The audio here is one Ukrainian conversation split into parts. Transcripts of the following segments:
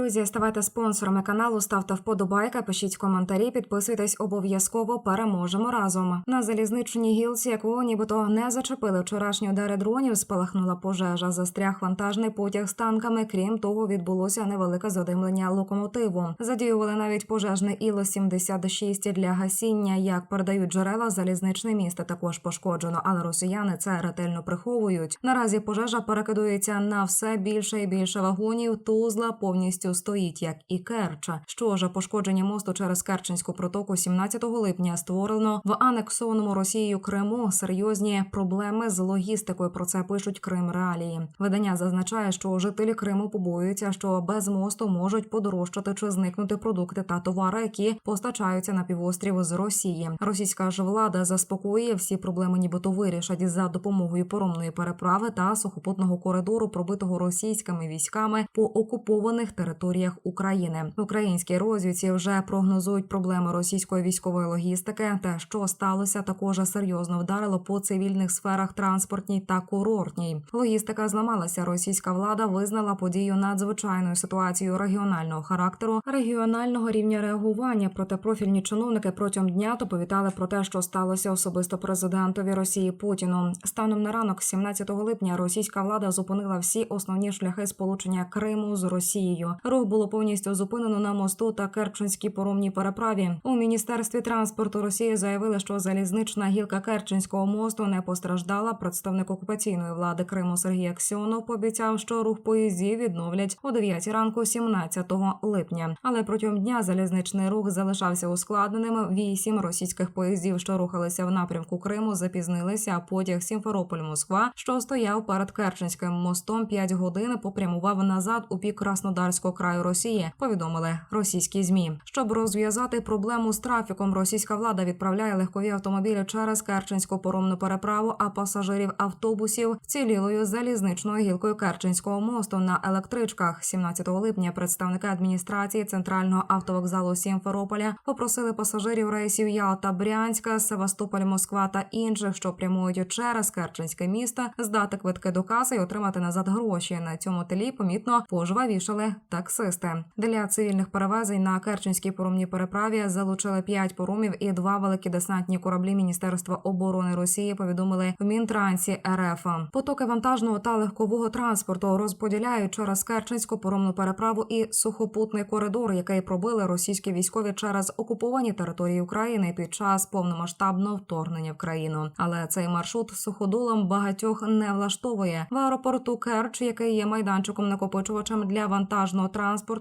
Друзі, ставайте спонсорами каналу, ставте вподобайка, пишіть коментарі, підписуйтесь обов'язково. Переможемо разом. На залізничній гілці, яку нібито не зачепили вчорашні удари дронів, спалахнула пожежа. Застряг вантажний потяг з танками. Крім того, відбулося невелике задимлення локомотиву. Задіювали навіть пожежне іло 76 для гасіння. Як передають джерела, залізничне місто також пошкоджено, але росіяни це ретельно приховують. Наразі пожежа перекидується на все більше і більше вагонів. Тузла повністю стоїть, як і Керча. Що ж, пошкодження мосту через Керченську протоку 17 липня створено в анексованому Росією Криму серйозні проблеми з логістикою. Про це пишуть Крим Реалії. Видання зазначає, що жителі Криму побоюються, що без мосту можуть подорожчати чи зникнути продукти та товари, які постачаються на півострів з Росії. Російська ж влада заспокоює всі проблеми, нібито вирішать за допомогою поромної переправи та сухопутного коридору, пробитого російськими військами по окупованих територіях України. Українські розвідці вже прогнозують проблеми російської військової логістики. Те, що сталося, також серйозно вдарило по цивільних сферах транспортній та курортній. Логістика зламалася. Російська влада визнала подію надзвичайною ситуацією регіонального характеру, регіонального рівня реагування. Проте профільні чиновники протягом дня доповідали про те, що сталося особисто президентові Росії Путіну. Станом на ранок, 17 липня, російська влада зупинила всі основні шляхи сполучення Криму з Росією. Рух було повністю зупинено на мосту та Керченській поромній переправі. У міністерстві транспорту Росії заявили, що залізнична гілка Керченського мосту не постраждала. Представник окупаційної влади Криму Сергій Аксьонов пообіцяв, що рух поїздів відновлять о 9 ранку, 17 липня. Але протягом дня залізничний рух залишався ускладненим. Вісім російських поїздів, що рухалися в напрямку Криму, запізнилися. Потяг Сімферополь Москва, що стояв перед Керченським мостом 5 годин, попрямував назад у бік Краснодарського краю Росії. Повідомили російські змі. Щоб розв'язати проблему з трафіком, російська влада відправляє легкові автомобілі через Керченську поромну переправу, а пасажирів автобусів вцілілою залізничною гілкою Керченського мосту на електричках. 17 липня представники адміністрації центрального автовокзалу Сімферополя попросили пасажирів рейсів Ялта, Брянська, Севастополь, Москва та інших, що прямують через Керченське місто, здати квитки до каси і отримати назад гроші. На цьому тлі помітно пожвавішали таксисти. Для цивільних перевезень на Керченській поромній переправі залучили 5 поромів і два великі десантні кораблі Міністерства оборони Росії. Повідомили в Мінтрансі РФ. Потоки вантажного та легкового транспорту розподіляють через Керченську поромну переправу і сухопутний коридор, який пробили російські військові через окуповані території України під час повномасштабного вторгнення в країну. Але цей маршрут суходолом багатьох не влаштовує в аеропорту Керч, який є майданчиком накопичувачем для вантажного транспорту,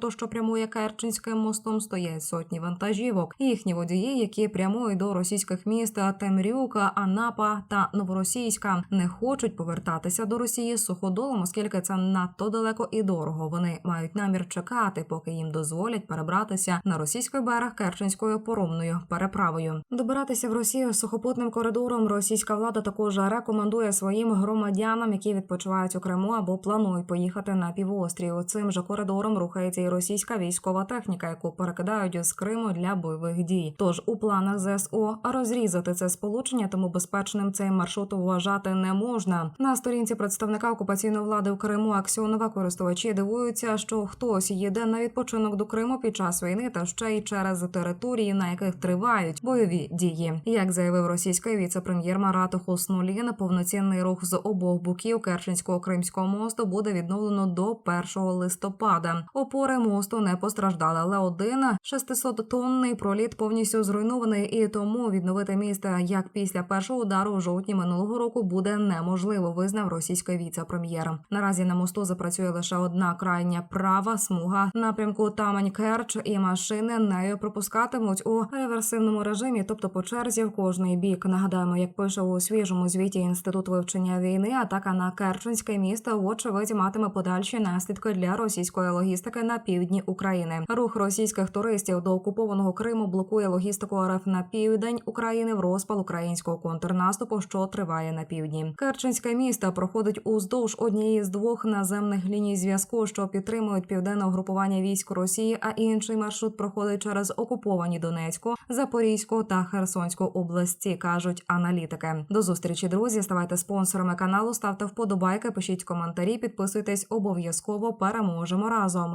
що прямує Керченським мостом, стоять сотні вантажівок. Їхні водії, які прямують до російських міст Темрюка, Анапа та Новоросійська, не хочуть повертатися до Росії суходолом, оскільки це надто далеко і дорого. Вони мають намір чекати, поки їм дозволять перебратися на російський берег Керченською поромною переправою. Добиратися в Росію сухопутним коридором російська влада також рекомендує своїм громадянам, які відпочивають у Криму або планують поїхати на півострів. Цим же коридором рухається і російська військова техніка, яку перекидають з Криму для бойових дій. Тож у планах ЗСУ розрізати це сполучення, тому безпечним цей маршрут вважати не можна. На сторінці представника окупаційної влади в Криму Аксьонова користувачі дивуються, що хтось їде на відпочинок до Криму під час війни та ще й через території, на яких тривають бойові дії. Як заявив російський віце-прем'єр Марат Хуснулін, повноцінний рух з обох боків Керченського кримського мосту буде відновлено до 1 листопада. Опори мосту не постраждали, але один 600-тонний проліт повністю зруйнований, і тому відновити місто як після першого удару у жовтні минулого року буде неможливо. Визнав російський віце-прем'єр. Наразі на мосту запрацює лише одна крайня права смуга напрямку Тамань Керч, і машини нею пропускатимуть у реверсивному режимі, тобто по черзі в кожний бік. Нагадаємо, як пише у свіжому звіті інститут вивчення війни, атака на Керченське місто вочевидь матиме подальші наслідки для російської логістики на півдні України. Рух російських туристів до окупованого Криму блокує логістику РФ на південь України в розпал українського контрнаступу, що триває на півдні. Керченське місто проходить уздовж однієї з двох наземних ліній зв'язку, що підтримують південне угрупування військ Росії, а інший маршрут проходить через окуповані Донецьку, Запорізьку та Херсонську області, кажуть аналітики. До зустрічі, друзі. Ставайте спонсорами каналу, ставте вподобайки, пишіть коментарі, підписуйтесь обов'язково. Переможемо разом.